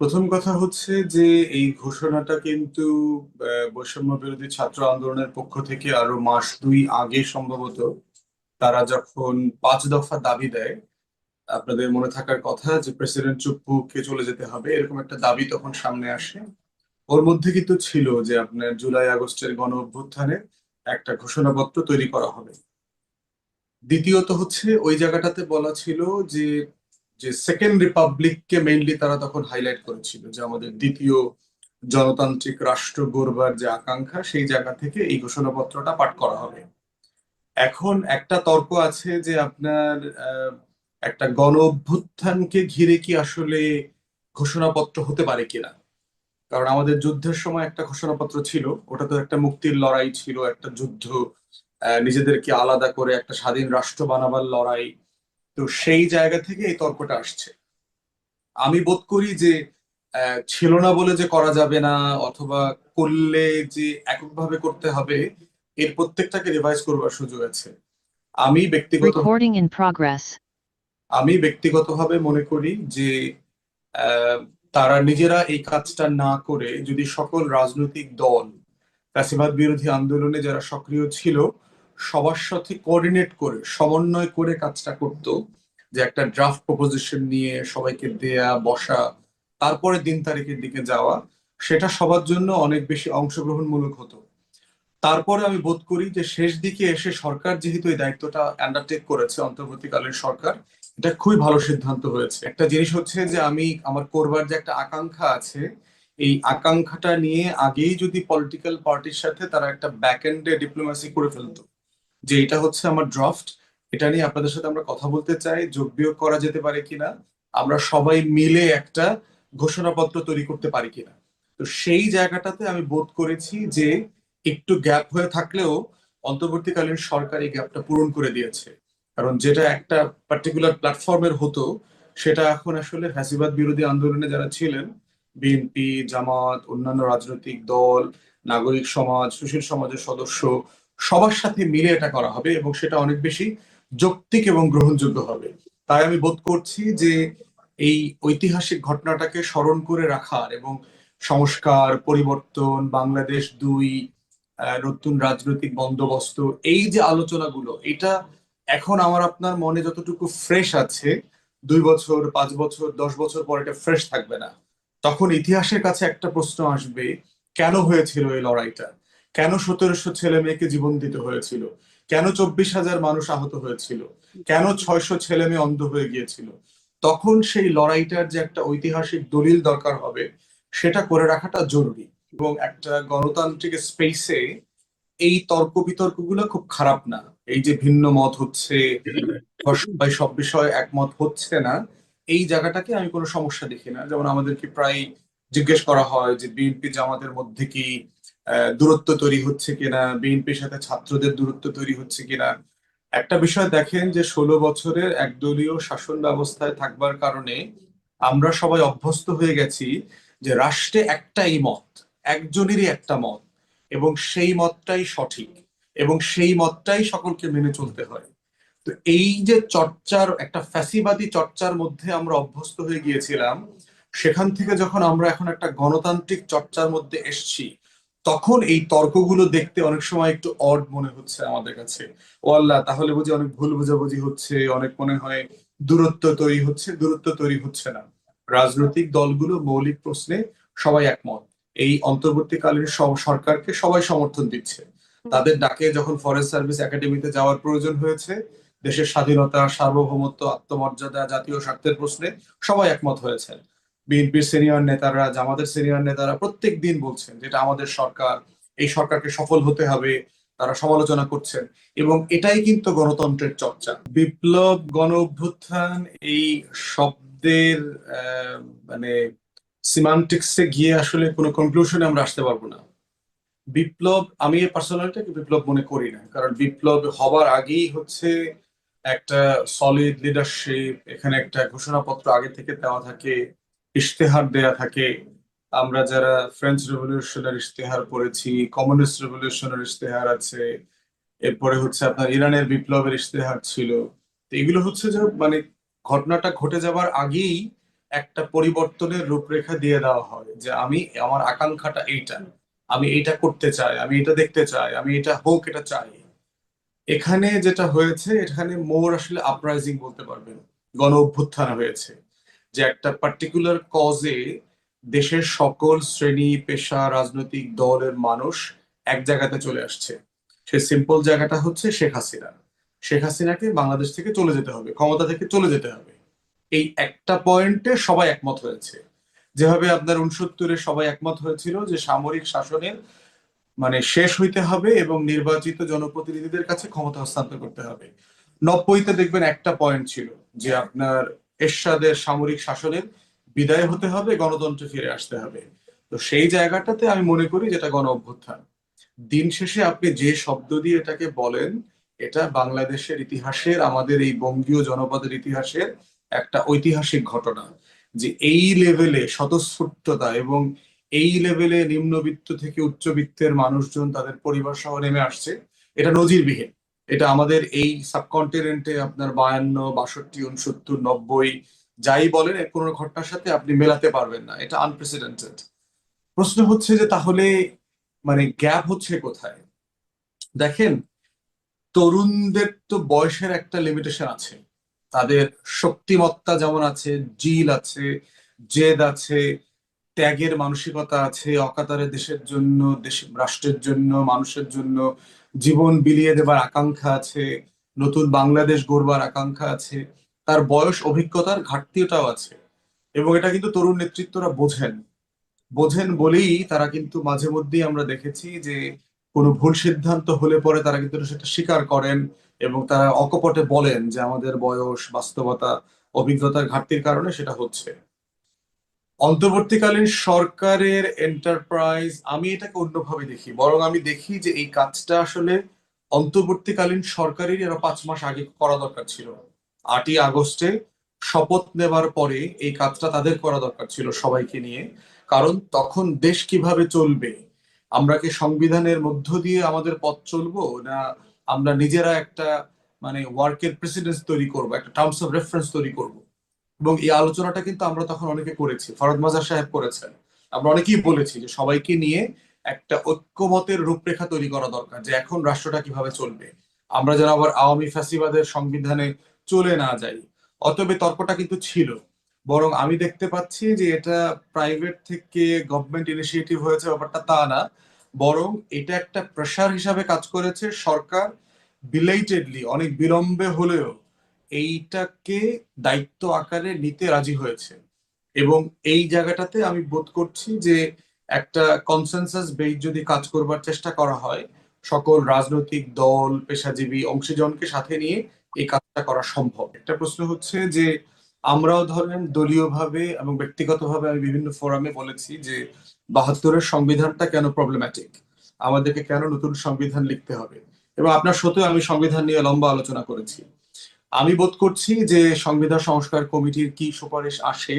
প্রথম কথা হচ্ছে যে, এই ঘোষণাটা কিন্তু বৈষম্য বিরোধী ছাত্র আন্দোলনের পক্ষ থেকে আরও মাস দুই আগে সম্ভবত তারা যখন পাঁচ দফা দাবি দেয়, আপনাদের মনে থাকার কথা যে, প্রেসিডেন্ট চুপ্পুকে চলে যেতে হবে, এরকম একটা দাবি তখন সামনে আসে। ওর মধ্যে কিন্তু ছিল যে, আপনার জুলাই আগস্টের গণ অভ্যুত্থানে একটা ঘোষণাপত্র তৈরি করা হবে। দ্বিতীয়ত হচ্ছে, ওই জায়গাটাতে বলা ছিল যে যে সেকেন্ড রিপাবলিককে মেইনলি তারা তখন হাইলাইট করেছিল যে আমাদের দ্বিতীয় জনতান্ত্রিক রাষ্ট্র গড়বার যে আকাঙ্ক্ষা, সেই জায়গা থেকে এই ঘোষণাপত্রটা পাঠ করা হবে। এখন একটা তর্ক আছে যে আপনার একটা গণ অভ্যুত্থানকে ঘিরে কি আসলে ঘোষণাপত্র হতে পারে কিনা? কারণ আমাদের যুদ্ধের সময় একটা ঘোষণাপত্র ছিল ওটা তো একটা মুক্তির লড়াই ছিল, একটা যুদ্ধ নিজেদেরকে আলাদা করে একটা স্বাধীন রাষ্ট্র বানাবার লড়াই তো সেই জায়গা থেকে এই তর্কটা আসছে আমি বোধ করি যে ছিল না বলে যে করা যাবে না অথবা করলে যে এককভাবে করতে হবে এর প্রত্যেকটাকে রিভাইজ করবার সুযোগ আছে আমি ব্যক্তিগত. আমি ব্যক্তিগতভাবে মনে করি যে আহ, তারা নিজেরা এই কাজটা না করে যদি সকল রাজনৈতিক দল ফ্যাসিবাদ বিরোধী আন্দোলনে যারা সক্রিয় ছিল সবার সাথে কোঅর্ডিনেট করে, সমন্বয় করে কাজটা করত, যে একটা ড্রাফট প্রপোজিশন নিয়ে সবাইকে দেয়া, বসা, তারপরে দিন তারিখের দিকে যাওয়া, সেটা সবার জন্য অনেক বেশি অংশগ্রহণমূলক হতো। তারপরে আমি বোধ করি যে শেষ দিকে এসে সরকার যেহেতু এই দায়িত্বটা আন্ডারটেক করেছে, অন্তর্বর্তীকালীন সরকার, এটা খুবই ভালো সিদ্ধান্ত হয়েছে। একটা জিনিস হচ্ছে যে আমি আমার করবার যে একটা আকাঙ্ক্ষা আছে, এই আকাঙ্ক্ষাটা নিয়ে আগেই যদি পলিটিক্যাল পার্টির সাথে তারা একটা ব্যাক এন্ডে ডিপ্লোমেসি করে ফেলতো যে এটা হচ্ছে আমার ড্রাফট এটা নিয়ে আপনাদের সাথে আমরা কথা বলতে চাই, যোগ বিয়োগ করা যেতে পারে কিনা, আমরা সবাই মিলে একটা ঘোষণাপত্র তৈরি করতে পারি কিনা। তো সেই জায়গাটাতে আমি বোধ করেছি যে একটু গ্যাপ হয়ে থাকলেও অন্তর্বর্তীকালীন সরকার এই গ্যাপটা পূরণ করে দিয়েছে। কারণ যেটা একটা পার্টিকুলার প্ল্যাটফর্মের হতো, সেটা এখন আসলে ফ্যাসিবাদ বিরোধী আন্দোলনে যারা ছিলেন, বিএনপি, জামাত, অন্যান্য রাজনৈতিক দল, নাগরিক সমাজ, সুশীল সমাজের সদস্য সবার সাথে মিলে এটা করা হবে এবং সেটা অনেক বেশি যৌক্তিক এবং গ্রহণযোগ্য হবে। তাই আমি বোধ করছি যে এই ঐতিহাসিক ঘটনাটাকে স্মরণ করে রাখার এবং সংস্কার, পরিবর্তন, বাংলাদেশ দুই নতুন রাজনৈতিক বন্দোবস্ত, এই যে আলোচনাগুলো, এটা এখন আমার আপনার মনে যতটুকু ফ্রেশ আছে, দুই বছর, পাঁচ বছর, দশ বছর পর এটা ফ্রেশ থাকবে না। তখন ইতিহাসের কাছে একটা প্রশ্ন আসবে, কেন হয়েছিল এই লড়াইটা? কেন সতেরোশো ছেলে মেয়েকে জীবন দিতে হয়েছিল? কেন চব্বিশ হাজার মানুষ আহত হয়েছিল? কেন ছয়শো ছেলে মেয়ে অন্ধ হয়ে গিয়েছিল? তখন সেই লড়াইটার যে একটা ঐতিহাসিক দলিল দরকার হবে, সেটা করে রাখাটা জরুরি। এবং একটা গণতান্ত্রিক স্পেসে এই তর্ক বিতর্কগুলো খুব খারাপ না। এই যে ভিন্ন মত হচ্ছে সব বিষয়ে একমত হচ্ছে না, এই জায়গাটাকে আমি কোনো সমস্যা দেখি না। যেমন আমাদেরকে প্রায় জিজ্ঞেস করা হয় যে বিএনপি জামাতের মধ্যে কি দূরত্ব তৈরি হচ্ছে কিনা, বিএনপির সাথে ছাত্রদের দূরত্ব তৈরি হচ্ছে কিনা। একটা বিষয় দেখেন যে ষোলো বছরের একদলীয় শাসন ব্যবস্থায় থাকবার কারণে আমরা সবাই অভ্যস্ত হয়ে গেছি যে রাষ্ট্রে একটাই মত, একজনেরই একটা মত, এবং সেই মতটাই সঠিক, এবং সেই মতটাই সকলকে মেনে চলতে হয়। তো এই যে চর্চার, একটা ফ্যাসিবাদী চর্চার মধ্যে আমরা অভ্যস্ত হয়ে গিয়েছিলাম, সেখান থেকে যখন আমরা এখন একটা গণতান্ত্রিক চর্চার মধ্যে এসছি তখন এই তর্কগুলো দেখতে অনেক সময় একটু অড মনে হচ্ছে আমাদের কাছে। ও আল্লাহ তাহলে বুঝি অনেক ভুল বোঝাবুঝি হচ্ছে অনেক মনে হয় দূরত্ব তৈরি হচ্ছে দূরত্ব তৈরি হচ্ছে না। রাজনৈতিক দলগুলো মৌলিক প্রশ্নে সবাই একমত। এই অন্তর্বর্তীকালীন সরকারকে সবাই সমর্থন দিচ্ছে। তাদের ডাকে যখন ফরেস্ট সার্ভিস একাডেমিতে যাওয়ার প্রয়োজন হয়েছে দেশের স্বাধীনতা সার্বভৌমত্ব আত্মমর্যাদা জাতীয় স্বার্থের প্রশ্নে সবাই একমত হয়েছেন। বিএনপির সিনিয়র নেতারা, জামাতের সিনিয়র নেতারা প্রত্যেক দিন বলছেন যেটা আমাদের সরকার, এই সরকারকে সফল হতে হবে, তারা সমালোচনা করছেন এবং এটাই কিন্তু গণতন্ত্রের চর্চা। বিপ্লব, গণ অভ্যুত্থান এই শব্দের মানে সিমান্টিক্সে গিয়ে আসলে কোনো কনক্লুশনে আমরা আসতে পারব না। বিপ্লব, আমি এই পার্সোনালিটাকে বিপ্লব মনে করি না, কারণ বিপ্লব হবার আগেই হচ্ছে একটা সলিড লিডারশিপ এখানে একটা ঘোষণাপত্র আগে থেকে দেওয়া থাকে। ইশতেহার দেয়া থাকে। আমরা যারা ফ্রেঞ্চ রেভলিউশনের ইশতেহার পড়েছি কমিউনিস্ট রেভলিউশনের ইশতেহার আছে, এরপরে হচ্ছে আপনার ইরানের বিপ্লবের ইশতেহার ছিল। তো এগুলো হচ্ছে যে মানে ঘটনাটা ঘটে যাবার আগেই একটা পরিবর্তনের রূপরেখা দিয়ে দেওয়া হয় যে আমি, আমার আকাঙ্ক্ষাটা এইটা, আমি এইটা করতে চাই, আমি এটা দেখতে চাই, আমি এটা হোক, এটা চাই। এখানে যেটা হয়েছে, এখানে মোর আসলে আপরাইজিং বলতে পারবেন গণ অভ্যুত্থান হয়েছে। যে একটা পার্টিকুলার কজে দেশের সকল শ্রেণি, পেশা, রাজনৈতিক দলের মানুষ এক জায়গাতে চলে আসছে। সে সিম্পল জায়গাটা হচ্ছে শেখ হাসিনা। শেখ হাসিনাকে বাংলাদেশ থেকে চলে যেতে হবে, ক্ষমতা থেকে চলে যেতে হবে। এই একটা পয়েন্টে সবাই একমত হয়েছে। যেভাবে আপনার উনসত্তরে সবাই একমত হয়েছিল যে সামরিক শাসনের মানে শেষ হইতে হবে এবং নির্বাচিত জনপ্রতিনিধিদের কাছে ক্ষমতা হস্তান্তর করতে হবে। নব্বইতে দেখবেন একটা পয়েন্ট ছিল যে আপনার এরশাদের সামরিক শাসনের বিদায় হতে হবে, গণতন্ত্রে ফিরে আসতে হবে। তো সেই জায়গাটাতে আমি মনে করি যেটা গণ অভ্যুত্থান। দিন শেষে আপনি যে শব্দ দিয়ে এটাকে বলেন, এটা বাংলাদেশের ইতিহাসের, আমাদের এই বঙ্গীয় জনপদের ইতিহাসের একটা ঐতিহাসিক ঘটনা যে এই লেভেলে স্বতঃস্ফূর্ততা এবং এই লেভেলে নিম্নবিত্ত থেকে উচ্চবিত্তের মানুষজন তাদের পরিবার সহ নেমে আসছে, এটা নজিরবিহীন। এটা আমাদের এই সাবকন্টিনেন্টে আপনার বায়ান্ন, বাষট্টি উনসত্তর নব্বই, যাই বলেন, এর কোনো ঘটনার সাথে আপনি মেলাতে পারবেন না। এটা আনপ্রেসিডেন্টেড প্রশ্ন হচ্ছে যে তাহলে মানে গ্যাপ হচ্ছে কোথায়? দেখেন, তরুণদের তো বয়সের একটা লিমিটেশন আছে। তাদের শক্তিমত্তা যেমন আছে জিল আছে জেদ আছে ত্যাগের মানসিকতা আছে, অকাতারে দেশের জন্য, দেশ, রাষ্ট্রের জন্য, মানুষের জন্য জীবন বিলিয়ে দেবার আকাঙ্ক্ষা আছে, নতুন বাংলাদেশ গড়বার আকাঙ্ক্ষা আছে, তার বয়স, অভিজ্ঞতার ঘাটতিটাও আছে। এবং এটা কিন্তু তরুণ নেতৃত্বরা বোঝেন। বোঝেন বলেই তারা কিন্তু মাঝে মধ্যেই আমরা দেখেছি যে কোনো ভুল সিদ্ধান্ত হলে পরে তারা কিন্তু সেটা স্বীকার করেন এবং তারা অকপটে বলেন যে আমাদের বয়স, বাস্তবতা, অভিজ্ঞতার ঘাটতির কারণে সেটা হচ্ছে। অন্তর্বর্তীকালীন সরকারের এন্টারপ্রাইজ আমি এটাকে অন্যভাবে দেখি। বরং আমি দেখি যে এই কাজটা আসলে অন্তর্বর্তীকালীন সরকারেরই আরও পাঁচ মাস আগে করা দরকার ছিল। আটই আগস্টে শপথ নেবার পরে এই কাজটা তাদের করা দরকার ছিল সবাইকে নিয়ে। কারণ তখন দেশ কীভাবে চলবে? আমরা কি সংবিধানের মধ্য দিয়ে আমাদের পথ চলবো? না আমরা নিজেরা একটা মানে ওয়ার্কের প্রেসিডেন্স তৈরি করব, একটা টার্মস অফ রেফারেন্স তৈরি করব? এবং এই আলোচনাটা কিন্তু আমরা তখন অনেকে করেছি। ফরদ মাজার সাহেব করেছেন। আমরা অনেকেই বলেছি যে সবাইকে নিয়ে একটা ঐক্যমতের রূপরেখা তৈরি করা দরকার যে এখন রাষ্ট্রটা কীভাবে চলবে। আমরা যেন আবার আওয়ামী ফ্যাসিবাদের সংবিধানে চলে না যাই। অতবে তর্কটা কিন্তু ছিল। বরং আমি দেখতে পাচ্ছি যে এটা প্রাইভেট থেকে গভর্নমেন্ট ইনিশিয়েটিভ হয়েছে ব্যাপারটা তা না। বরং এটা একটা প্রেশার হিসাবে কাজ করেছে সরকার বিলেটেডলি অনেক বিলম্বে হলেও। এইটাকে দায়িত্ব আকারে নিতে রাজি হয়েছে। এবং এই জায়গাটাতে আমি বোধ করছি যে একটা কনসেনসাস বেস যদি কাজ করবার চেষ্টা করা হয়, সকল রাজনৈতিক দল, পেশাজীবী, অংশীজনকে সাথে নিয়ে এই কাজটা করা সম্ভব। একটা প্রশ্ন হচ্ছে যে আমরাও ধরেন দলীয়ভাবে এবং ব্যক্তিগতভাবে আমি বিভিন্ন ফোরামে বলেছি যে বাহাত্তরের সংবিধানটা কেন প্রবলেম্যাটিক আমাদেরকে কেন নতুন সংবিধান লিখতে হবে? এবং আপনার সত্ত্বেও আমি সংবিধান নিয়ে লম্বা আলোচনা করেছি। আমি বোধ করছি যে সংবিধান সংস্কার কমিটির কি সুপারিশ আসে,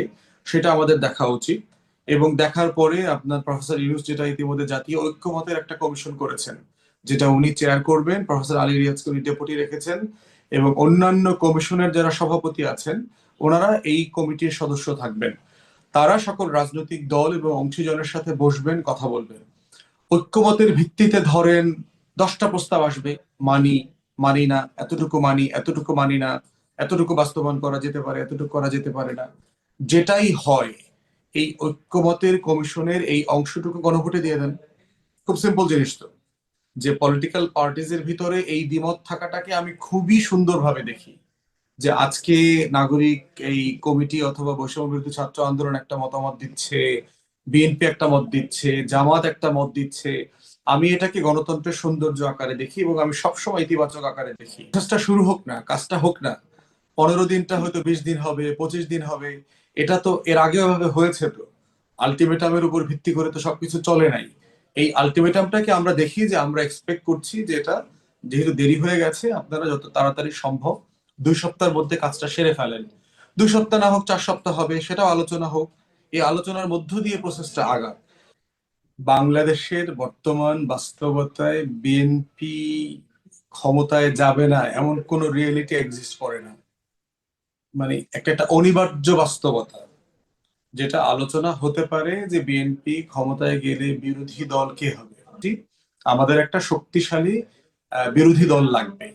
সেটা আমাদের দেখা উচিত। এবং দেখার পরে আপনার প্রফেসর ইউনুস যেটা ইতিমধ্যে জাতীয় ঐক্যমতের একটা কমিশন করেছেন, যেটা উনি চেয়ার করবেন, প্রফেসর আলী রিয়াজকে উনি ডেপুটি রেখেছেন, এবং অন্যান্য কমিশনের যারা সভাপতি আছেন, ওনারা এই কমিটির সদস্য থাকবেন। তারা সকল রাজনৈতিক দল এবং অংশীজনের সাথে বসবেন, কথা বলবেন। ঐক্যমতের ভিত্তিতে ধরেন দশটা প্রস্তাব আসবে, মানি মানি না, এতটুকু মানি এতটুকু মানি না, এতটুকু বাস্তবায়ন করা যেতে পারে, এতটুকু করা যেতে পারে না। যেটাই হয়, এই ঐক্যমতের কমিশনের এই অংশটুকু গণভোটে দিয়ে দেন। খুব সিম্পল জিনিস তো, যে পলিটিক্যাল পার্টিজ এর ভিতরে এই দ্বিমত থাকাটাকে আমি খুবই সুন্দরভাবে দেখি। যে আজকে নাগরিক এই কমিটি অথবা বৈষম্য বিরোধী ছাত্র আন্দোলন একটা মতামত দিচ্ছে, বিএনপি একটা মত দিচ্ছে, জামাত একটা মত দিচ্ছে আমি এটাকে গণতন্ত্রের সৌন্দর্য আকারে দেখি এবং আমি সবসময় ইতিবাচক আকারে দেখি। কাজটা শুরু হোক না, কাজটা হোক না। পনেরো দিনটা হয়তো বিশ দিন হবে, পঁচিশ দিন হবে, এটা তো এর আগে ভাবে হয়েছে তো। আলটিমেটামের উপর ভিত্তি করে তো সবকিছু চলে নাই। এই আলটিমেটামটাকে আমরা দেখি যে আমরা এক্সপেক্ট করছি যে এটা যেহেতু দেরি হয়ে গেছে, আপনারা যত তাড়াতাড়ি সম্ভব দুই সপ্তাহের মধ্যে কাজটা সেরে ফেলেন। দুই সপ্তাহ না হোক, চার সপ্তাহ হবে, সেটাও আলোচনা হোক। এই আলোচনার মধ্য দিয়ে প্রসেসটা আগা বাংলাদেশের বর্তমান বাস্তবতায় বিএনপি ক্ষমতায় যাবে না, এমন কোন রিয়েলিটি এক্সিস্ট করে না। মানে একটা একটা অনিবার্য বাস্তবতা, যেটা আলোচনা হতে পারে যে বিএনপি ক্ষমতায় গেলে বিরোধী দল কে হবে? আমাদের একটা শক্তিশালী বিরোধী দল লাগবে।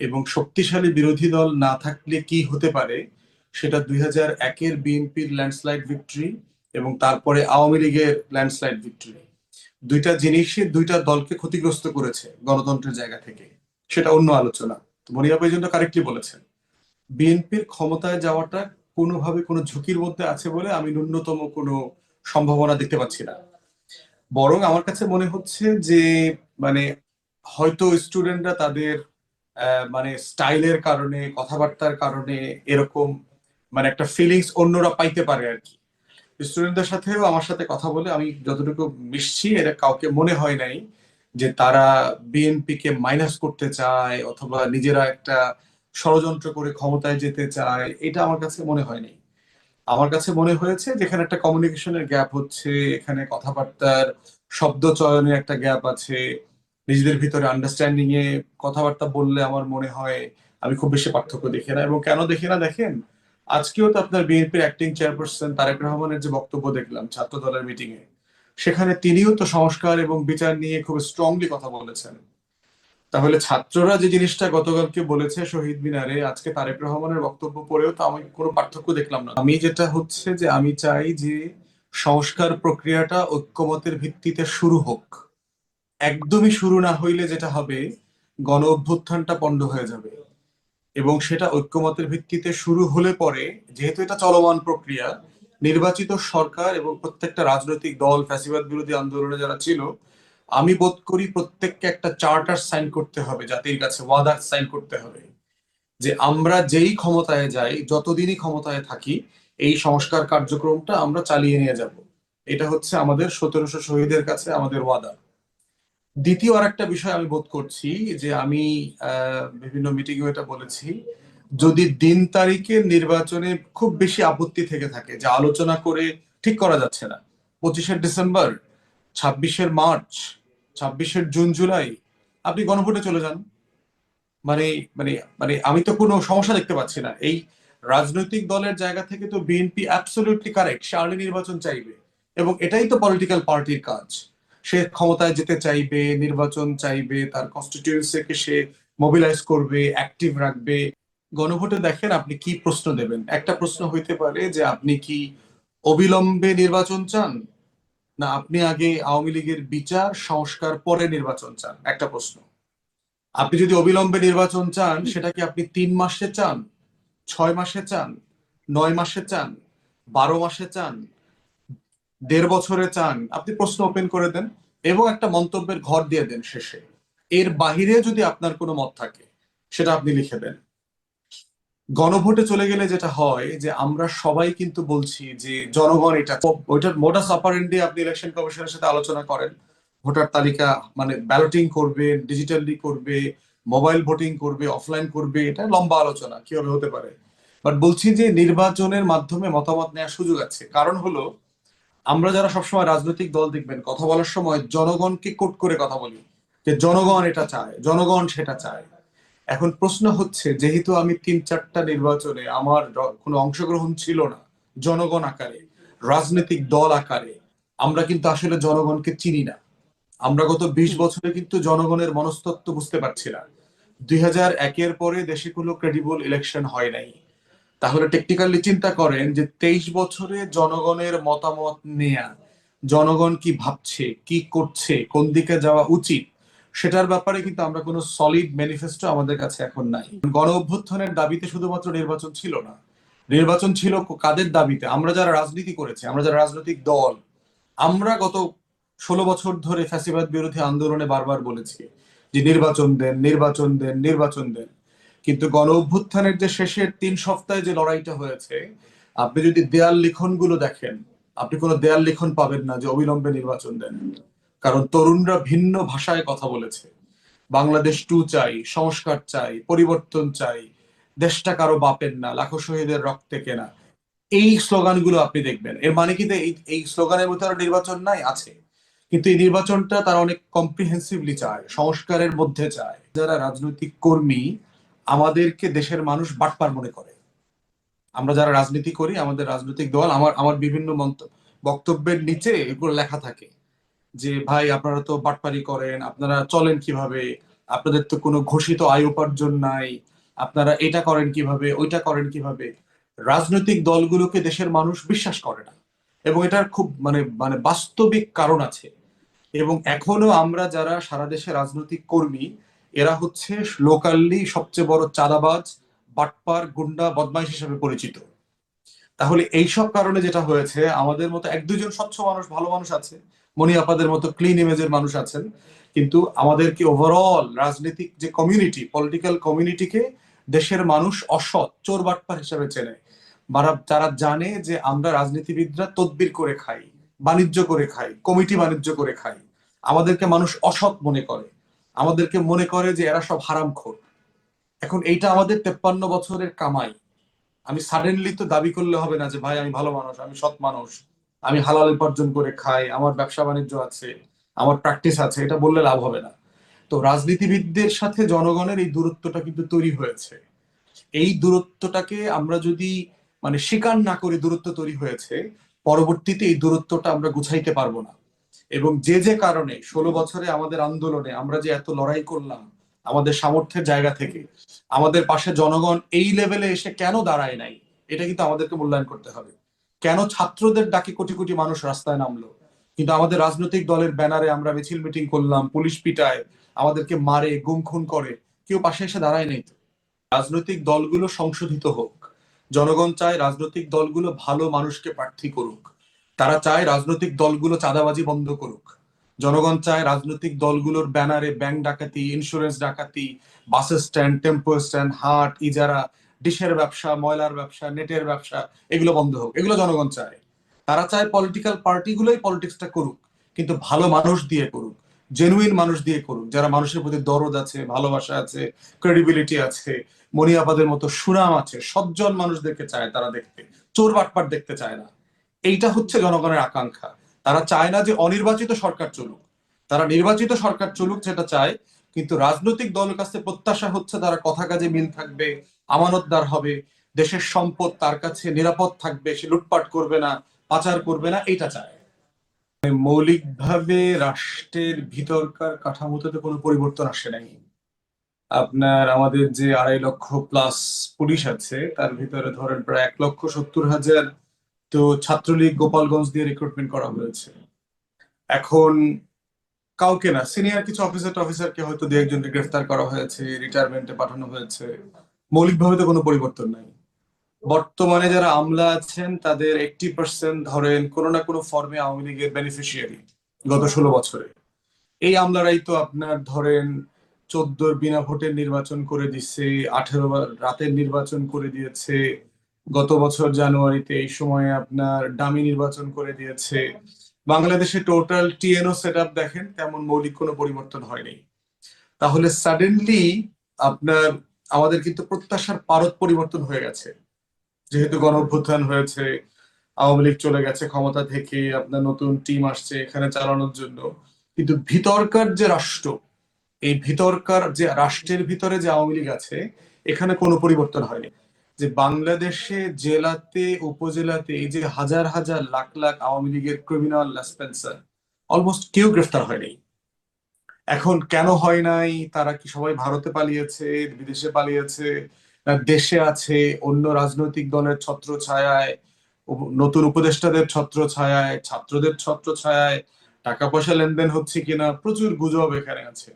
এবং শক্তিশালী বিরোধী দল না থাকলে কি হতে পারে, সেটা দুই হাজার একের বিএনপির ল্যান্ডস্লাইড ভিক্টরি এবং তারপরে আওয়ামী লীগের ল্যান্ডস্লাইড ভিক্টরি দুইটা জিনিসই দুইটা দলকে ক্ষতিগ্রস্ত করেছে গণতন্ত্রের জায়গা থেকে। সেটা অন্য আলোচনা। মনিয়া জন্য কারেক্টলি বলেছেন। বিএনপির ক্ষমতায় যাওয়াটা কোনোভাবে কোনো ঝুঁকির মধ্যে আছে বলে আমি ন্যূনতম কোনো সম্ভাবনা দেখতে পাচ্ছি না। বরং আমার কাছে মনে হচ্ছে যে মানে হয়তো স্টুডেন্টরা তাদের মানে স্টাইলের কারণে, কথাবার্তার কারণে এরকম মানে একটা ফিলিংস অন্যরা পাইতে পারে আর কি। স্টুডেন্টদের সাথেও আমার সাথে কথা বলে আমি যতটুকু মিশছি, এটা কাউকে মনে হয় নাই যে তারা বিএনপি কে মাইনাস করতে চায় অথবা নিজেরা একটা ষড়যন্ত্র করে ক্ষমতায় যেতে চায়, এটা আমার কাছে মনে হয়নি আমার কাছে মনে হয়েছে যেখানে একটা কমিউনিকেশনের গ্যাপ হচ্ছে, এখানে কথাবার্তার শব্দ চয়নে একটা গ্যাপ আছে, নিজেদের ভিতরে আন্ডারস্ট্যান্ডিং এ কথাবার্তা বললে আমার মনে হয় আমি খুব বেশি পার্থক্য দেখি না। এবং কেন দেখি না? দেখেন আজকেও তো আপনার বিএনপির অ্যাক্টিং চেয়ারপারসন তারেক রহমানের যে বক্তব্য দেখলাম ছাত্র দলের মিটিং এ, সেখানে তিনিও তো সংস্কার এবং বিচার নিয়ে খুব স্ট্রংলি কথা বলেছেন। তাহলে ছাত্ররা যে জিনিসটা গতকালকে বলেছে শহীদ মিনারে, আজকে তারেক রহমানের বক্তব্য পড়েও তো আমি কোনো পার্থক্য দেখলাম না। আমি যেটা হচ্ছে যে আমি চাই যে সংস্কার প্রক্রিয়াটা ঐক্যমতের ভিত্তিতে শুরু হোক। একদমই শুরু না হইলে যেটা হবে গণ অভ্যুত্থানটা পণ্ড হয়ে যাবে। এবং সেটা ঐক্যমতের ভিত্তিতে শুরু হলে পরে, যেহেতু এটা চলমান প্রক্রিয়া, নির্বাচিত সরকার এবং প্রত্যেকটা রাজনৈতিক দল, ফ্যাসিবাদ বিরোধী আন্দোলনে যারা ছিল, আমি বোধ করি প্রত্যেককে একটা চার্টার সাইন করতে হবে, জাতির কাছে ওয়াদার সাইন করতে হবে, যে আমরা যেই ক্ষমতায় যাই, যতদিনই ক্ষমতায় থাকি, এই সংস্কার কার্যক্রমটা আমরা চালিয়ে নিয়ে যাব। এটা হচ্ছে আমাদের সতেরোশো শহীদের কাছে আমাদের ওয়াদা। দ্বিতীয় আর একটা বিষয় আমি বোধ করছি যে আমি বিভিন্ন মিটিং এটা বলেছি, যদি দিন তারিখের নির্বাচনে খুব বেশি আপত্তি থেকে থাকে, যে আলোচনা করে ঠিক করা যাচ্ছে না, পঁচিশে ডিসেম্বর, ছাব্বিশের মার্চ, ছাব্বিশের জুন, জুলাই, আপনি গণভোটে চলে যান। মানে মানে মানে আমি তো কোনো সমস্যা দেখতে পাচ্ছি না। এই রাজনৈতিক দলের জায়গা থেকে তো বিএনপি অ্যাবসলিউটলি কারেক্ট সে নির্বাচন চাইবে। এবং এটাই তো পলিটিক্যাল পার্টির কাজ। সে ক্ষমতায় যেতে চাইবে, নির্বাচন চাইবে, তার কনস্টিটিউয়েন্সিকে সে মোবিলাইজ করবে অ্যাক্টিভ রাখবে। গণভোটে দেখেন আপনি কি প্রশ্ন দেবেন? একটা প্রশ্ন হইতে পারে যে আপনি কি অবিলম্বে নির্বাচন চান? না, আপনি আগে আওয়ামী লীগের বিচার, সংস্কার পরে নির্বাচন চান? একটা প্রশ্ন। আপনি যদি অবিলম্বে নির্বাচন চান, সেটা কি আপনি তিন মাসে চান? ছয় মাসে চান? নয় মাসে চান? বারো মাসে চান? দেড় বছরে চান, আপনি প্রশ্ন ওপেন করে দেন এবং একটা মন্তব্যের ঘর দিয়ে দেন শেষে। এর বাহিরে যদি আপনার কোনো মত থাকে, সেটা আপনি লিখে দেন। গণভোটে চলে গেলে যেটা হয় যে, আমরা সবাই কিন্তু বলছি যে, জনগণ এটা, ওইটার মোটাস অপারেন্ডি আপনি ইলেকশন কমিশনের সাথে আলোচনা করেন। ভোটার তালিকা মানে ব্যালটিং করবে ডিজিটালি করবে মোবাইল ভোটিং করবে অফলাইন করবে, এটা লম্বা আলোচনা, কীভাবে হতে পারে? বাট বলছি যে, নির্বাচনের মাধ্যমে মতামত নেওয়ার সুযোগ আছে। কারণ হলো আমরা যারা সবসময় রাজনৈতিক দল দেখবেন কথা বলার সময় জনগণকে কোট করে কথা বলি যে জনগণ এটা চায় জনগণ সেটা চায়। এখন প্রশ্ন হচ্ছে যেহেতু আমি তিন চারটা নির্বাচনে আমার কোনো অংশগ্রহণ ছিল না জনগণ আকারে রাজনৈতিক দল আকারে আমরা কিন্তু আসলে জনগণকে চিনি না। আমরা গত বিশ বছরে কিন্তু জনগণের মনস্তত্ত্ব বুঝতে পারছি না। দুই হাজার একের পরে দেশে কোনো ক্রেডিবল ইলেকশন হয় নাই। তাহলে টেকনিক্যালি চিন্তা করেন যে তেইশ বছরে জনগণের মতামত নেয়া, জনগণ কি ভাবছে, কি করছে, কোন দিকে যাওয়া উচিত, সেটার ব্যাপারে কিন্তু আমরা কোনো সলিড ম্যানিফেস্টো আমাদের কাছে এখন নাই। গণ অভ্যুত্থানের দাবিতে শুধুমাত্র নির্বাচন ছিল না। নির্বাচন ছিল কাদের দাবিতে? আমরা যারা রাজনীতি করেছি, আমরা যারা রাজনৈতিক দল, আমরা গত ষোলো বছর ধরে ফ্যাসিবাদ বিরোধী আন্দোলনে বারবার বলেছি যে নির্বাচন দেন নির্বাচন দেন নির্বাচন দেন। কিন্তু গণ অভ্যুত্থানের যে শেষের তিন সপ্তাহে যে লড়াইটা হয়েছে, আপনি যদি দেয়াল লিখনগুলো দেখেন, আপনি কোনো দেয়াল লিখন পাবেন না যে অবিলম্বে নির্বাচন দেন। কারণ তরুণরা ভিন্ন ভাষায় কথা বলেছে। বাংলাদেশ টু চাই, সংস্কার চাই, পরিবর্তন চাই, দেশটা কারও বাপের না, লাখো শহীদের রক্তে কেনা। এই স্লোগানগুলো আপনি দেখবেন। এর মানে কি? এই স্লোগানের মধ্যে আরও নির্বাচন নাই, আছে। কিন্তু এই নির্বাচনটা তারা অনেক কম্প্রিহেন্সিভলি চায়, সংস্কারের মধ্যে চায়। যারা রাজনৈতিক কর্মী আমাদেরকে দেশের মানুষ বাটপার মনে করে। আমরা যারা রাজনীতি করি, আমাদের রাজনৈতিক দল, আমার আমার বিভিন্ন বক্তব্যের নিচে এগুলো লেখা থাকে যে, ভাই, আপনারা তো বাটপারি করেন, আপনারা চলেন কীভাবে? আপনাদের তো কোনো ঘোষিত আয় উপার্জন নাই, আপনারা এটা করেন কীভাবে, ওইটা করেন কীভাবে? রাজনৈতিক দলগুলোকে দেশের মানুষ বিশ্বাস করে না। এবং এটার খুব মানে মানে বাস্তবিক কারণ আছে। এবং এখনও আমরা যারা সারা দেশে রাজনৈতিক কর্মী এরা হচ্ছে লোকালি সবচেয়ে বড় চাঁদাবাজ, বাটপার, গুন্ডা, বদমাইশ হিসেবে পরিচিত। তাহলে এইসব কারণে যেটা হয়েছে, আমাদের মতো এক দুজন স্বচ্ছ মানুষ, ভালো মানুষ আছে, মনি আপাদের মতো ক্লিন ইমেজের মানুষ আছেন, কিন্তু আমাদেরকে ওভারঅল রাজনৈতিক যে কমিউনিটি পলিটিক্যাল কমিউনিটিকে দেশের মানুষ অসৎ, চোর বাটপার হিসেবে চেনে। যারা যারা জানে যে আমরা রাজনীতিবিদরা তদবির করে খাই, বাণিজ্য করে খাই, কমিটি বাণিজ্য করে খাই, আমাদেরকে মানুষ অসৎ মনে করে। আমাদেরকে মনে করে যে এরা সব হারামখোর। এখন এইটা আমাদের তেপ্পান্ন বছরের কামাই। আমি সাডেনলি তো দাবি করলে হবে না যে, ভাই, আমি ভালো মানুষ, আমি সৎ মানুষ, আমি হালাল উপার্জন করে খাই, আমার ব্যবসা বাণিজ্য আছে, আমার প্র্যাকটিস আছে। এটা বললে লাভ হবে না। তো রাজনীতিবিদদের সাথে জনগণের এই দূরত্বটা কিন্তু তৈরি হয়েছে। এই দূরত্বটাকে আমরা যদি মানে স্বীকার না করে দূরত্ব তৈরি হয়েছে, পরবর্তীতে এই দূরত্বটা আমরা গুছাইতে পারব না। এবং যে যে কারণে ষোলো বছরে আমাদের আন্দোলনে আমরা যে এত লড়াই করলাম, আমাদের সামর্থ্যের জায়গা থেকে, আমাদের পাশে জনগণ এই লেভেলে এসে কেন দাঁড়ায় নাই, এটা কিন্তু আমাদেরকে মূল্যায়ন করতে হবে। কেন ছাত্রদের ডাকে কোটি কোটি মানুষ রাস্তায় নামলো? কিন্তু আমাদের রাজনৈতিক দলের ব্যানারে আমরা মিছিল মিটিং করলাম, পুলিশ পিটায়, আমাদেরকে মারে, গুম খুন করে, কেউ পাশে এসে দাঁড়ায় নাই রাজনৈতিক দলগুলো সংশোধিত হোক, জনগণ চায় রাজনৈতিক দলগুলো ভালো মানুষকে প্রার্থী করুক। তারা চায় রাজনৈতিক দলগুলো চাঁদাবাজি বন্ধ করুক। জনগণ চায় রাজনৈতিক দলগুলোর ব্যানারে ব্যাংক ডাকাতি ইন্স্যুরেন্স ডাকাতি বাস স্ট্যান্ড টেম্পো স্ট্যান্ড হাট, ইজারা, ডিশের ব্যবসা, ময়লার ব্যবসা, নেটের ব্যবসা, এগুলো বন্ধ হোক। এগুলো জনগণ চায়। তারা চায় পলিটিক্যাল পার্টিগুলোই পলিটিক্সটা করুক, কিন্তু ভালো মানুষ দিয়ে করুক জেনুইন মানুষ দিয়ে করুক, যারা মানুষের প্রতি দরদ আছে, ভালোবাসা আছে ক্রেডিবিলিটি আছে, মনিয়াবাদের মতো সুনাম আছে, সজ্জন মানুষদেরকে চায় তারা দেখতে। চোর বাটপাট দেখতে চায় না। এইটা হচ্ছে জনগণের আকাঙ্ক্ষা। তারা চায় না যে অনির্বাচিত সরকার চলুক। তারা নির্বাচিত সরকার চলুক সেটা চায়, কিন্তু রাজনৈতিক দলের কাছে প্রত্যাশা হচ্ছে তারা কথা কাজে মিল থাকবে, আমানতদার হবে, দেশের সম্পদ তার কাছে নিরাপদ থাকবে, সে লুটপাট করবে না, পাচার করবে না এটা চায়। মৌলিকভাবে রাষ্ট্রের ভিতরকার কাঠামোতে তো কোনো পরিবর্তন আসে নাই। আপনার আমাদের যে আড়াই লক্ষ প্লাস পুলিশ আছে, তার ভিতরে ধরেন প্রায় এক লক্ষ সত্তর হাজার তো ছাত্রলীগ গোপালগঞ্জ দিয়ে রিক্রুটমেন্ট করা হয়েছে। এখন কাউকে না সিনিয়র কিছু অফিসার অফিসারকে হয়তো দু একজনকে গ্রেফতার করা হয়েছে রিটায়ারমেন্টে পাঠানো হয়েছে। মৌলিকভাবে তো কোনো পরিবর্তন নাই। বর্তমানে যারা আমলা আছেন, তাদের এইটটি পার্সেন্ট ধরেন কোনো না কোনো ফর্মে আওয়ামী লীগের বেনিফিশিয়ারি গত ষোলো বছরে। এই আমলারাই তো আপনার ধরেন চোদ্দোর বিনা ভোটের নির্বাচন করে দিচ্ছে, আঠেরো রাতের নির্বাচন করে দিয়েছে গত বছর জানুয়ারিতে এই সময়ে আপনার ডামি নির্বাচন করে দিয়েছে। বাংলাদেশে টোটাল টিএনও সেট দেখেন, তেমন মৌলিক কোনো পরিবর্তন হয়নি। তাহলে সাডেনলি আপনার, আমাদের কিন্তু প্রত্যাশার পারদ পরিবর্তন হয়ে গেছে। যেহেতু গণ অভ্যুত্থান হয়েছে, আওয়ামী লীগ চলে গেছে ক্ষমতা থেকে, আপনার নতুন টিম আসছে এখানে চালানোর জন্য। কিন্তু ভিতরকার যে রাষ্ট্র, এই ভিতরকার যে, রাষ্ট্রের ভিতরে যে আওয়ামী লীগ আছে, এখানে কোনো পরিবর্তন হয়নি। যে বাংলাদেশে জেলাতে, উপজেলাতে এই যে হাজার হাজার লাখ লাখ আওয়ামী লীগের ক্রিমিনাল লেসপেন্সার অলমোস্ট কেউ গ্রেফতার হয়নি। এখন কেন হয় নাই? তারা কি সবাই ভারতে পালিয়েছে, বিদেশে পালিয়েছে দেশে আছে, অন্য রাজনৈতিক দলের ছত্র ছায়ায় নতুন উপদেষ্টাদের ছত্র ছায়ায়, ছাত্রদের ছত্র ছায়ায়, টাকা পয়সা লেনদেন হচ্ছে কিনা? প্রচুর গুজব এখানে আছে।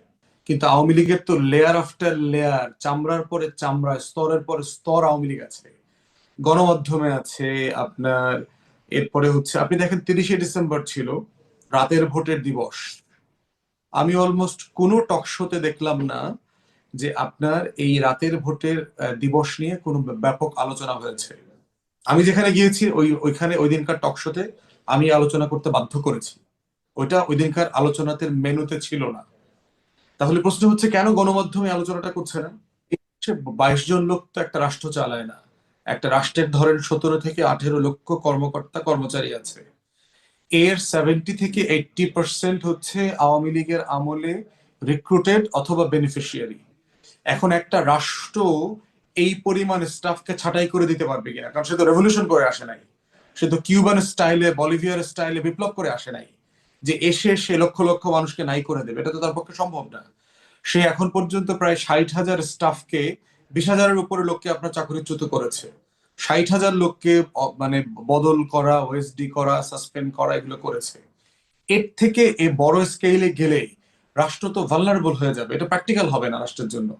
কিন্তু আওয়ামী লীগের তো লেয়ার আফটার লেয়ার চামড়ার পরে চামড়া, স্তরের পরে স্তর আওয়ামী লীগ আছে। গণমাধ্যমে আছে, আপনার এরপরে হচ্ছে, আপনি দেখেন তিরিশে ডিসেম্বর ছিল, রাতের ভোটের দিবস। আমি অলমোস্ট কোনো টক শোতে দেখলাম না যে আপনার এই রাতের ভোটের দিবস নিয়ে কোনো ব্যাপক আলোচনা হয়েছে। আমি যেখানে গিয়েছি, ওই, ওইখানে, ওই দিনকার টক শোতে আমি আলোচনা করতে বাধ্য করেছি। ওইটা ওই দিনকার আলোচনাতে মেনুতে ছিল না। তাহলে প্রশ্ন হচ্ছে, কেন গণমাধ্যমে আলোচনাটা করছে না? বাইশ জন লোক তো একটা রাষ্ট্র চালায় না। একটা রাষ্ট্রের ধরেন সতেরো থেকে আঠেরো লক্ষ কর্মকর্তা, কর্মচারী আছে। এর সেভেন্টি থেকে এইটটি পার্সেন্ট হচ্ছে আওয়ামী লীগের আমলে রিক্রুটেড অথবা বেনিফিশিয়ারি এখন একটা রাষ্ট্র এই পরিমাণ স্টাফকে ছাঁটাই করে দিতে পারবে কিনা? কারণ সে তো রেভলিউশন করে আসে নাই। সে তো কিউবান স্টাইলে বলিভিয়ার স্টাইলে বিপ্লব করে আসে নাই। যে এসে সে লক্ষ লক্ষ মানুষকে নাই করে দেবে। এটা তো তার পক্ষে সম্ভব না। সে এখন পর্যন্ত প্রায় ষাট হাজার স্টাফকে বিশ হাজারের উপরে লোককে আপনার চাকরিচ্যুত করেছে। ষাট হাজার লোককে মানে বদল করা ওএসডি করা, সাসপেন্ড করা, এগুলো করেছে। এর থেকে এ বড় স্কেলে গেলে রাষ্ট্র তো ভালনারেবল হয়ে যাবে। এটা প্র্যাকটিক্যাল হবে না রাষ্ট্রের জন্য।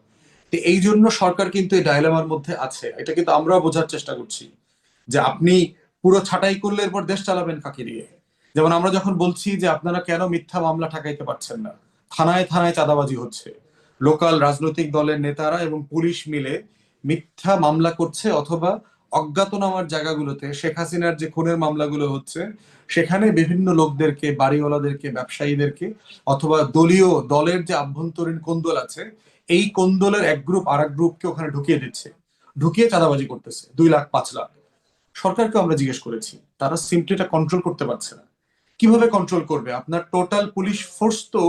তো এই জন্য সরকার কিন্তু এই ডায়লামার মধ্যে আছে। এটা কিন্তু আমরাও বোঝার চেষ্টা করছি যে আপনি পুরো ছাঁটাই করলে এরপর দেশ চালাবেন কাকে দিয়ে যেমন আমরা যখন বলছি যে আপনারা কেন মিথ্যা মামলা ঠেকাইতে পারছেন না, থানায় থানায় চাঁদাবাজি হচ্ছে। লোকাল রাজনৈতিক দলের নেতারা এবং পুলিশ মিলে মিথ্যা মামলা করছে অথবা অজ্ঞাতনামার জায়গাগুলোতে শেখ হাসিনার যে খুনের মামলাগুলো হচ্ছে, সেখানে বিভিন্ন লোকদেরকে, বাড়িওয়ালাদেরকে, ব্যবসায়ীদেরকে অথবা দলীয় দলের যে আভ্যন্তরীণ কোন্দল আছে, এই কোন্দলের এক গ্রুপ আর এক গ্রুপকে ওখানে ঢুকিয়ে দিচ্ছে, ঢুকিয়ে চাঁদাবাজি করতেছে, দুই লাখ, পাঁচ লাখ। সরকারকে আমরা জিজ্ঞেস করেছি, তারা সিম্পলি কন্ট্রোল করতে পারছে না। কীভাবে কন্ট্রোল করবে? আপনার টোটাল পুলিশ ফোর্স তো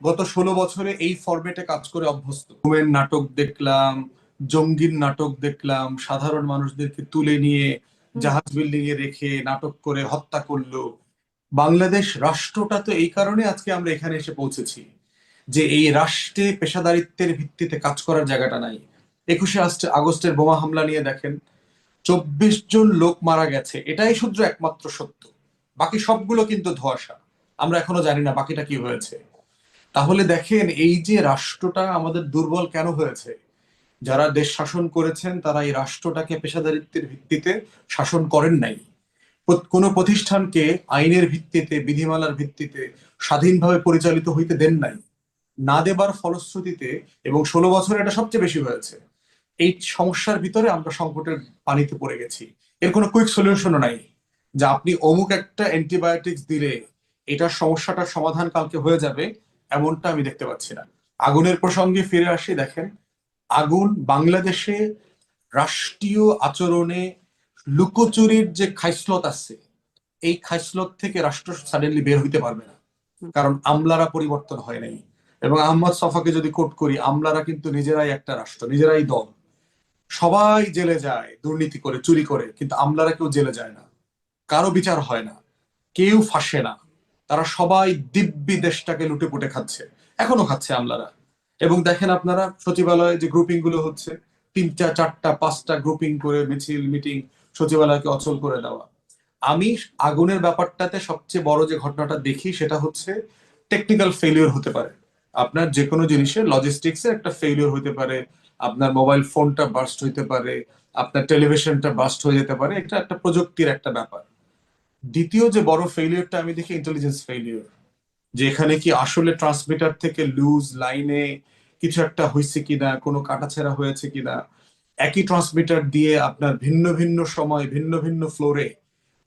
গত ষোলো বছরে এই ফরম্যাটে কাজ করে অভ্যস্ত। ঘুমের নাটক দেখলাম জঙ্গির নাটক দেখলাম সাধারণ মানুষদেরকে তুলে নিয়ে জাহাজ বিল্ডিং এ রেখে নাটক করে হত্যা করল। বাংলাদেশ রাষ্ট্রটা তো এই কারণে আজকে আমরা এখানে এসে পৌঁছেছি যে এই রাষ্ট্রে পেশাদারিত্বের ভিত্তিতে কাজ করার জায়গাটা নাই। একুশে আগস্টের বোমা হামলা নিয়ে দেখেন চব্বিশ জন লোক মারা গেছে। এটাই শুধু একমাত্র সত্য। বাকি সবগুলো কিন্তু ধোঁয়াশা। আমরা এখনও জানি না বাকিটা কি হয়েছে। তাহলে দেখেন, এই যে রাষ্ট্রটা আমাদের দুর্বল কেন হয়েছে? যারা দেশ শাসন করেছেন, তারা এই রাষ্ট্রটাকে পেশাদারিত্বের ভিত্তিতে শাসন করেন নাই। কোনো প্রতিষ্ঠানকে আইনের ভিত্তিতে, বিধিমালার ভিত্তিতে স্বাধীনভাবে পরিচালিত হইতে দেন নাই। না দেবার ফলশ্রুতিতে এবং ষোলো বছরে এটা সবচেয়ে বেশি হয়েছে। এই সমস্যার ভিতরে আমরা সংকটের পানিতে পড়ে গেছি। এর কোনো কুইক সলিউশনও নাই। যে আপনি অমুক একটা অ্যান্টিবায়োটিক্স দিলে এটার সমস্যাটার সমাধান কালকে হয়ে যাবে, এমনটা আমি দেখতে পাচ্ছি না। আগুনের প্রসঙ্গে ফিরে আসি, দেখেন। আগুন বাংলাদেশে রাষ্ট্রীয় আচরণে লুকোচুরির যে খাইসলত আছে, এই খাইসলত থেকে রাষ্ট্র সাডেনলি বের হইতে পারবে না। কারণ আমলারা পরিবর্তন হয় নাই। এবং আহমদ সফাকে যদি কোট করি, আমলারা কিন্তু নিজেরাই একটা রাষ্ট্র, নিজেরাই দল। সবাই জেলে যায়, দুর্নীতি করে, চুরি করে, কিন্তু আমলারা কেউ জেলে যায় না। কারও বিচার হয় না, কেউ ফাঁসে না। তারা সবাই দিব্যি দেশটাকে লুটে পুটে খাচ্ছে, এখনও খাচ্ছে আমলারা। এবং দেখেন আপনারা, সচিবালয়ে যে গ্রুপিংগুলো হচ্ছে, তিনটা, চারটা, পাঁচটা গ্রুপিং করে মিছিল মিটিং সচিবালয়কে অচল করে দেওয়া। আমি আগুনের ব্যাপারটাতে সবচেয়ে বড় যে ঘটনাটা দেখি, সেটা হচ্ছে টেকনিক্যাল ফেলিওর হতে পারে। আপনার যে কোনো জিনিসের লজিস্টিক্সে একটা ফেলিওর হতে পারে, আপনার মোবাইল ফোনটা বাস্ট হইতে পারে, আপনার টেলিভিশনটা বাস্ট হয়ে যেতে পারে, এটা একটা প্রযুক্তির একটা ব্যাপার। দ্বিতীয় যে বড় ফেলিওরটা আমি দেখি ইন্টেলিজেন্স ফেলিওর যে এখানে কি আসলে ট্রান্সমিটার থেকে লুজ লাইনে কিছু একটা হয়েছে কিনা, কোনো কাটাছেড়া হয়েছে কিনা, একই ট্রান্সমিটার দিয়ে আপনার ভিন্ন ভিন্ন সময়, ভিন্ন ভিন্ন ফ্লোরে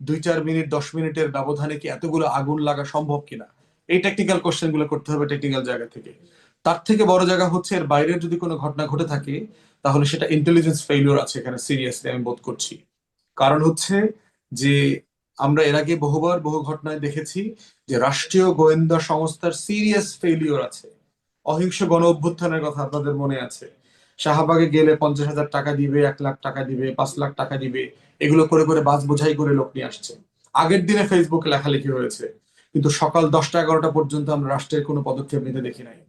দুই চার মিনিট, দশ মিনিটের ব্যবধানে কি এতগুলো আগুন লাগা সম্ভব কিনা? এই টেকনিক্যাল কোশ্চেনগুলো করতে হবে টেকনিক্যাল জায়গা থেকে। তার থেকে বড় জায়গা হচ্ছে এর বাইরের যদি কোনো ঘটনা ঘটে থাকে, তাহলে সেটা ইন্টেলিজেন্স ফেলিওর আছে এখানে সিরিয়াসলি আমি বোধ করছি। কারণ হচ্ছে যে আমরা এর আগে বহুবার বহু ঘটনায় দেখেছি যে রাষ্ট্রীয় গোয়েন্দা সংস্থার সিরিয়াস ফেলিওর আছে। অহিংস গণ অভ্যুত্থানের কথা আপনাদের মনে আছে। শাহবাগে গেলে পঞ্চাশ হাজার টাকা দিবে, এক লাখ টাকা দিবে, পাঁচ লাখ টাকা দিবে, এগুলো করে করে বাস বোঝাই করে লোক নিয়ে আসছে। আগের দিনে ফেসবুকে লেখালেখি হয়েছে, কিন্তু সকাল দশটা এগারোটা পর্যন্ত আমরা রাষ্ট্রের কোনো পদক্ষেপ নিতে দেখি নাই।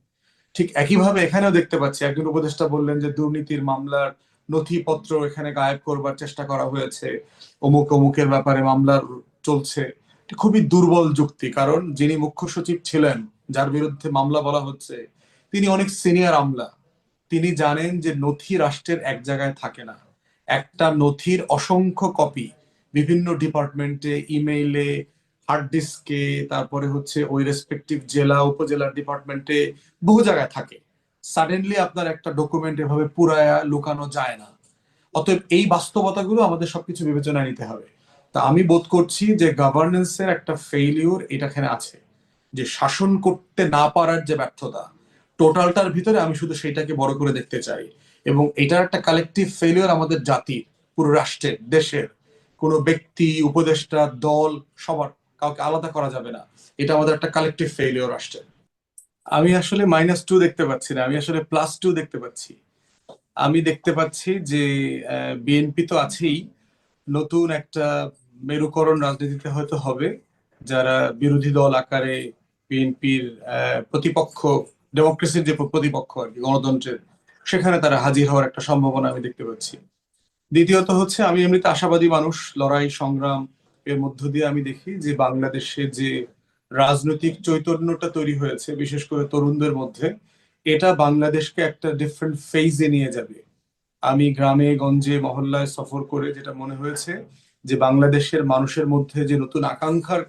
ঠিক একইভাবে এখানেও দেখতে পাচ্ছি, একজন উপদেষ্টা বললেন যে দুর্নীতির মামলার নথিপত্র এখানে গায়েব করবার চেষ্টা করা হয়েছে। অমুক অমুকের ব্যাপারে মামলার চলছে। খুবই দুর্বল যুক্তি, কারণ যিনি মুখ্য সচিব ছিলেন, যার বিরুদ্ধে মামলা বলা হচ্ছে, তিনি অনেক সিনিয়র আমলা। তিনি জানেন যে নথি রাষ্ট্রের এক জায়গায় থাকে না। একটা নথির অসংখ্য কপি বিভিন্ন ডিপার্টমেন্টে, ইমেইলে, হার্ড ডিস্কে, তারপরে হচ্ছে ওই রেসপেক্টিভ জেলা উপজেলার ডিপার্টমেন্টে বহু জায়গায় থাকে। সাডেনলি আপনার একটা ডকুমেন্ট এভাবে পুরায়া লুকানো যায় না। অতএব এই বাস্তবতাগুলো আমাদের সবকিছু বিবেচনায় নিতে হবে। তা আমি বোধ করছি যে গভর্নেন্সের একটা ফেইলিউর এটা এখানে আছে। যে শাসন করতে না পারার যে ব্যর্থতা টোটালটার ভিতরে আমি শুধু সেইটাকে বড় করে দেখতে চাই। এবং এটার একটা কালেকটিভ ফেলিওর আমাদের জাতির, পুরো রাষ্ট্রের, দেশের, কোনো ব্যক্তি, উপদেষ্টা, দল, সবার, কাউকে আলাদা করা যাবে না। এটা আমাদের একটা কালেকটিভ ফেলিওর রাষ্ট্রের। আমি আসলে মাইনাস টু দেখতে পাচ্ছি না, আমি আসলে প্লাস টু দেখতে পাচ্ছি। আমি দেখতে পাচ্ছি যে বিএনপি তো আছেই। নতুন একটা মেরুকরণ রাজনীতিতে হয়তো হবে, যারা বিরোধী দল আকারে বিএনপির প্রতিপক্ষ ডেমোক্রেসির যে প্রতিপক্ষ আর কি, গণতন্ত্রের, সেখানে তারা হাজির হওয়ার একটা সম্ভাবনা আমি দেখতে পাচ্ছি। দ্বিতীয়ত হচ্ছে, আমি এমনিতে আশাবাদী মানুষ, লড়াই, সংগ্রাম, এর মধ্য দিয়ে আমি দেখি যে বাংলাদেশে যে রাজনৈতিক চৈতন্যটা তৈরি হয়েছে, বিশেষ করে তরুণদের মধ্যে। এটা বাংলাদেশকে একটা ডিফারেন্ট ফেজে নিয়ে যাবে। আমি গ্রামে, গঞ্জে, মহল্লায় সফর করে যেটা মনে হয়েছে যে বাংলাদেশের মানুষের মধ্যে যে নতুন আকাঙ্ক্ষার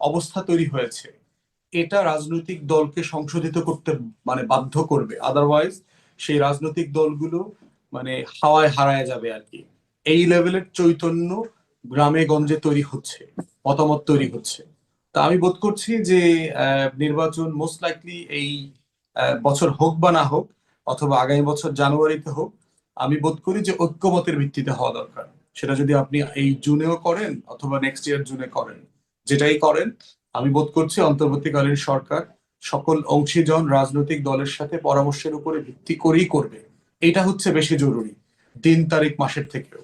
অবস্থা তৈরি হয়েছে, এটা রাজনৈতিক দলকে সংশোধিত করতে মানে বাধ্য করবে। আদারওয়াইজ সেই রাজনৈতিক দলগুলো মানে হাওয়ায় হারায় যাবে আর কি। এই লেভেলের চৈতন্য গ্রামে, গঞ্জে তৈরি হচ্ছে, মতামত তৈরি হচ্ছে। তা আমি বোধ করছি যে নির্বাচন মোস্ট লাইকলি এই বছর হোক বা না হোক, অথবা আগামী বছর জানুয়ারিতে হোক, আমি বোধ করি যে ঐক্যমতের ভিত্তিতে হওয়া দরকার। সেটা যদি আপনি এই জুনেও করেন অথবা নেক্সট ইয়ার জুনে করেন, যেটাই করেন, আমি বোধ করছি অন্তর্বর্তীকালীন সরকার সকল অংশীজন রাজনৈতিক দলের সাথে পরামর্শের উপরে ভিত্তি করেই করবে। এটা হচ্ছে বেশি জরুরি দিন, তারিখ, মাসের থেকেও।